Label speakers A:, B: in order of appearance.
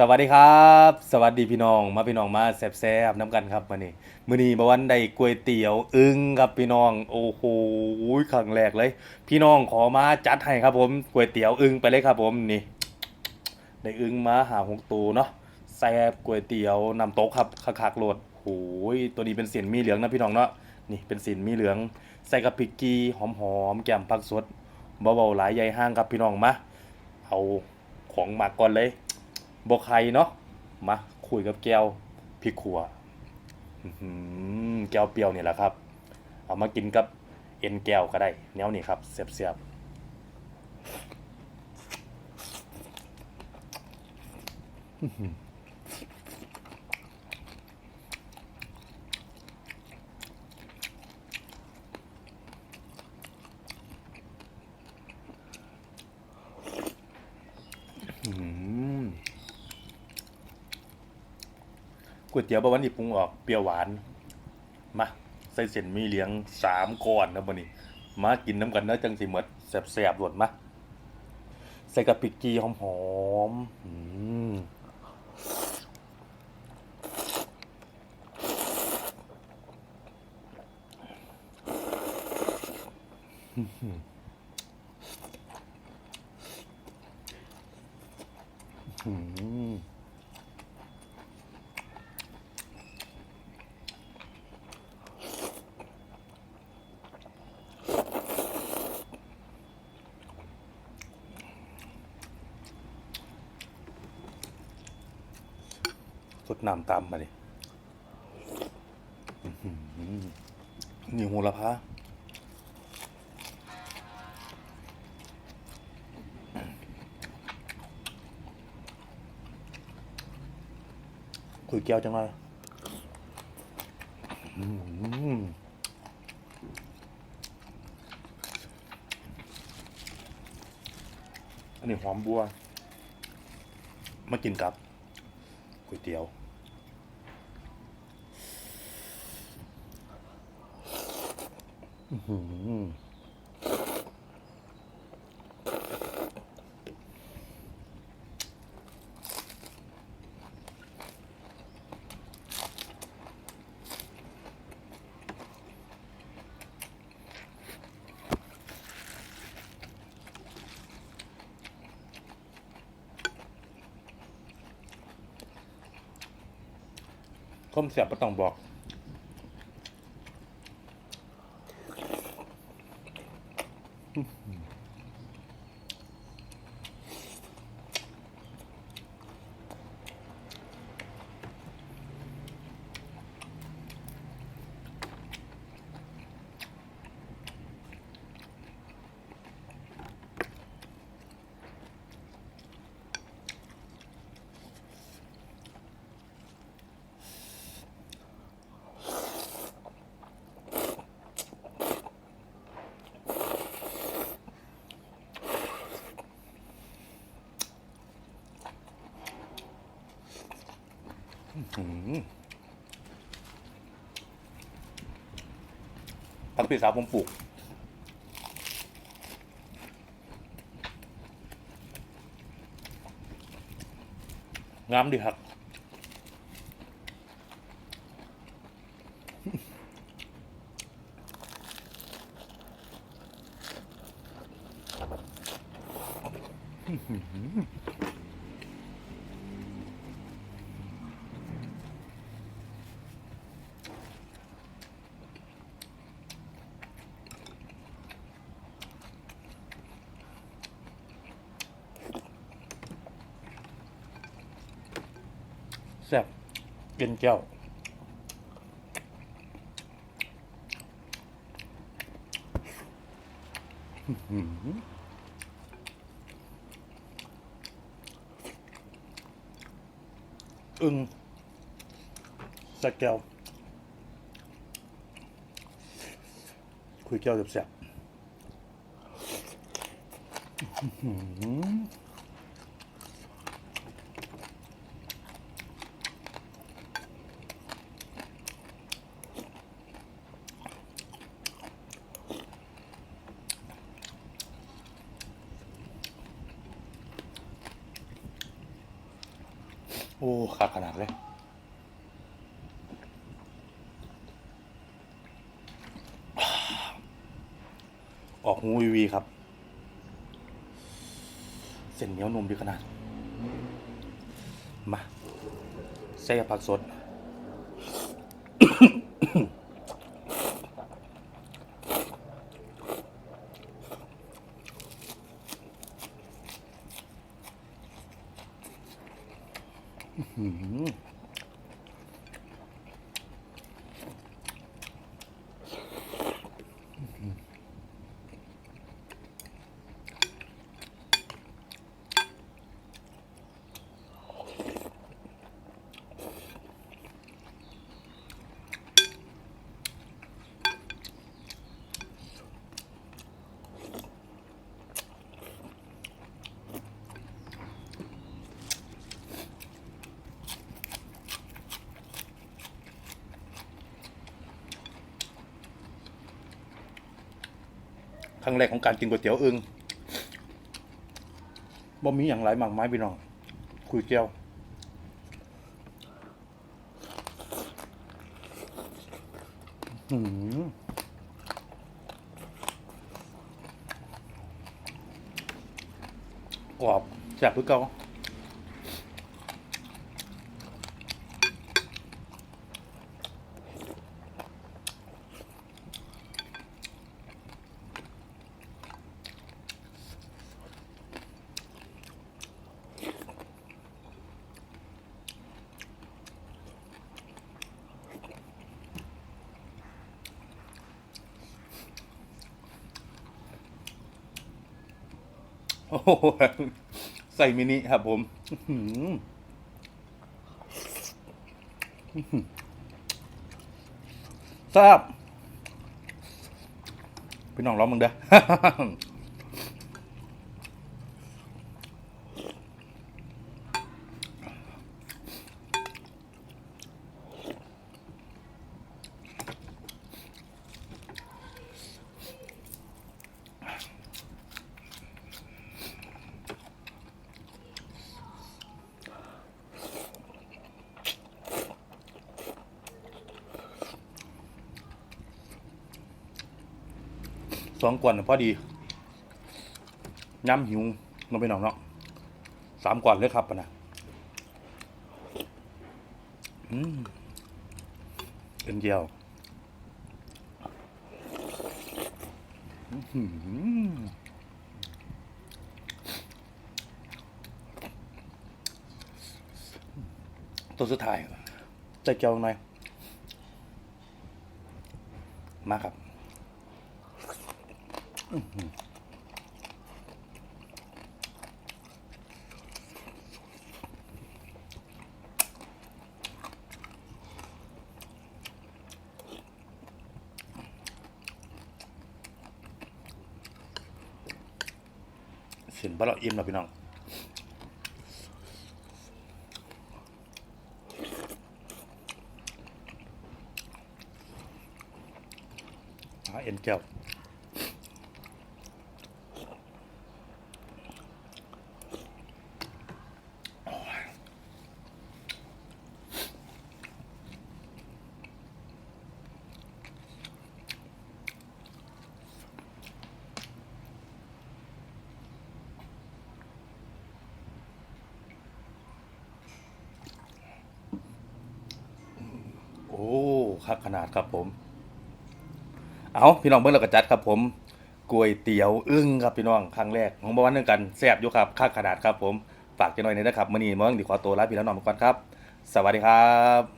A: สวัสดีครับ สวัสดีพี่น้องมาพี่น้องมาแซ่บๆน้ำกันครับมื้อนี้มื้อนี้บ่วันได้ก๋วยเตี๋ยวอึ้งครับพี่น้องโอ้โหครั้งแรกเลย พี่น้องขอมาจัดให้ครับผมก๋วยเตี๋ยวอึ้งไปเลยครับผมนี่ได้อึ้งมาหาหกตัวเนาะแซ่บก๋วยเตี๋ยวน้ำตกครับคักๆโลดโอ้ยตัวนี้เป็นสียนมีเหลืองนะพี่น้องเนาะนี่เป็นสีนมีเหลืองใส่กับพริกกีหอมๆแก้มผักสดเบาๆหลายใหญ่ห้างครับพี่น้องมาเอาของหมักก่อนเลย บกไข่เนาะมาคุยกับแก้วพริกขัวแก้วเปรี้ยวนี่แหละครับ เอามากินกับเอ็นแก้วก็ได้แนวนี้ครับเสียบๆหืออื้อหือ ก๋วยเตี๋ยวบะวันนี้ปรุงออกเปรี้ยวหวาน มาใส่เส้นมีเหลียงสามก้อนนะบันนี้ มากินน้ำกันเนอะจังสิหมดแสบๆหลดมาใส่กับปิกกีหอมๆอืมอืม สดน้ำตามมาดินี่โหระพาคุยแก้วจังเลยอันนี้หอมบัว มากินกับ ก๋วยเตี๋ยว อื หือมเสียบก็ต้องบอกอืม ผักปีสาวผมปลูก งามดีครับ แซ่บ เย็นแก้วอื้อหืออึ้งใส่แก้วคุยแก้วแซ่บๆ โอ้ขาดขนาดเลยออกหูวีวีครับ เส้นเหนียวนุ่มดีขนาด มาใส่ผักสด ฮึ่ม ครั้งแรกของการกินก๋วยเตี๋ยวอึงบ่มีอย่างไรมากมายพี่น้อง คุยเจียวกรอบจากพื่อเก่า ใส่มินิครับผมแซ่บพี่น้องร้องมึงเด้อ สองกวนพอดีย้ำหิวลงไปหน่องเนาะสามกวนเลยครับปะนะอืมเอ็นเดียวอื้อหือตัวสุดท้ายใจเกียวหน่อยมาครับ เสียนบะเราอิ่มแล้วพี่น้องเอ็นเจ้า โอ้ คักขนาดครับผม เอาพี่น้องเบิ่งเราก็จัดครับผมก๋วยเตี๋ยวอึ้งครับพี่น้องครั้งแรกของบ้านนึงกันแซ่บอยู่ครับคักขนาดครับผมฝากจังหน่อยหนึงนะครับมื้อนี้มื้อนี้ขอตัวลาพี่แล้วน้องไปก่อนครับ สวัสดีครับ